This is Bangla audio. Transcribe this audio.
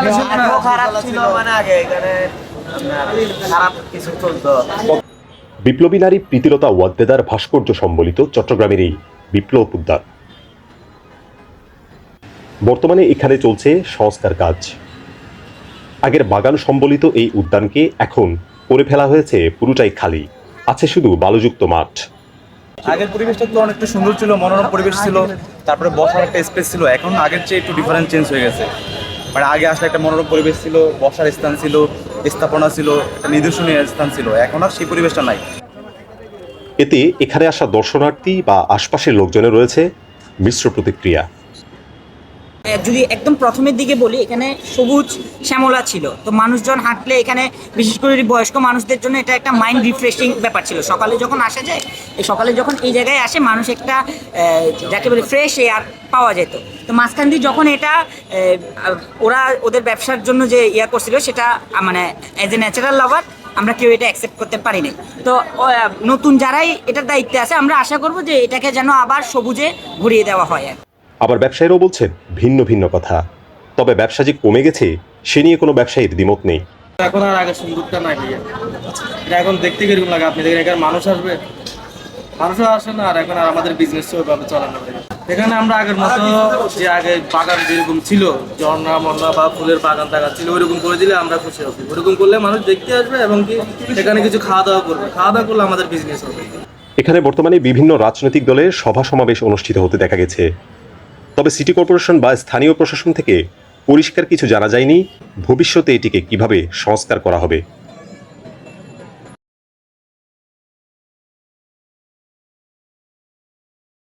আগে খারাপ ছিল মানে আগে এখানে খারাপ কিছু চলতো। বিপ্লবী নারী প্রীতিলতা ওয়াদ্দেদার ভাস্কর্য সম্বলিত চট্টগ্রামের এই বিপ্লব উদ্যান। বর্তমানে এখানে চলছে সংস্কার কাজ। আগের বাগান সম্বলিত এই উদ্যানকে এখন করে ফেলা হয়েছে পুরোটাই খালি। আছে শুধু বালুযুক্ত মাঠ। আগের পরিবেশটা তো অনেকটা সুন্দর ছিল মনোরম পরিবেশ ছিল তারপরে বসার একটা স্পেস ছিল। এখন আগের চেয়ে একটু ডিফারেন্ট চেঞ্জ হয়ে গেছে। মানে আগে আসলে একটা মনোরম পরিবেশ ছিল, বসার স্থান ছিল, স্থাপনা ছিল, একটা নিদর্শনীয় স্থান ছিল। এখন আর সেই পরিবেশটা নাই। এতে এখানে আসা দর্শনার্থী বা আশপাশের লোকজনের রয়েছে মিশ্র প্রতিক্রিয়া। যদি একদম প্রথমের দিকে বলি, এখানে সবুজ শ্যামলা ছিল। তো মানুষজন হাঁটলে এখানে, বিশেষ করে বয়স্ক মানুষদের জন্য এটা একটা মাইন্ড রিফ্রেশিং ব্যাপার ছিল। সকালে যখন আসা যায়, এই সকালে যখন এই জায়গায় আসে, মানুষ একটা যাকে বলে ফ্রেশ এয়ার পাওয়া যেত। তো মাঝখান দিয়ে যখন এটা ওরা ওদের ব্যবসার জন্য যে ইয়া করছিল, সেটা মানে অ্যাজ এ ন্যাচারাল লাভার আমরা কেউ এটা অ্যাকসেপ্ট করতে পারিনি তো নতুন যারাই এটার দায়িত্বে আছে, আমরা আশা করব যে এটাকে যেন আবার সবুজে ঘুরিয়ে দেওয়া হয়। আবার ব্যবসায়ীরাও বলছেন ভিন্ন ভিন্ন কথা। তবে ব্যবসা যে কমে গেছে সে নিয়ে কোনো ব্যবসায়ীর দ্বিমত নেই। এখন আর আগে সুন্দরটা নাই ভাইয়া। এটা এখন দেখতে কীরকম লাগে? আপনি দেখেন এখানে মানুষ আসবে। মানুষও আসে না আর এখন আর আমাদের বিজনেস ওইভাবে চলে না এখানে আমরা আগের মতো যে আগে বাগান যেরকম ছিল ঝর্ণা মন্না বা ফুলের বাগান টাগান ছিল ওইরকম করে দিলে আমরা খুশি হব। ওরকম করলে মানুষ দেখতে আসবে এবং কি এখানে কিছু খাওয়া দাওয়া করবে। খাওয়া দাওয়া করলে আমাদের বিজনেস হবে। এখানে বর্তমানে বিভিন্ন রাজনৈতিক দলের সভা সমাবেশ অনুষ্ঠিত হতে দেখা গেছে। তবে সিটি কর্পোরেশন বা স্থানীয় প্রশাসন থেকে পরিষ্কার কিছু জানা যায়নি। ভবিষ্যতে এটিকে কীভাবে সংস্কার করা হবে?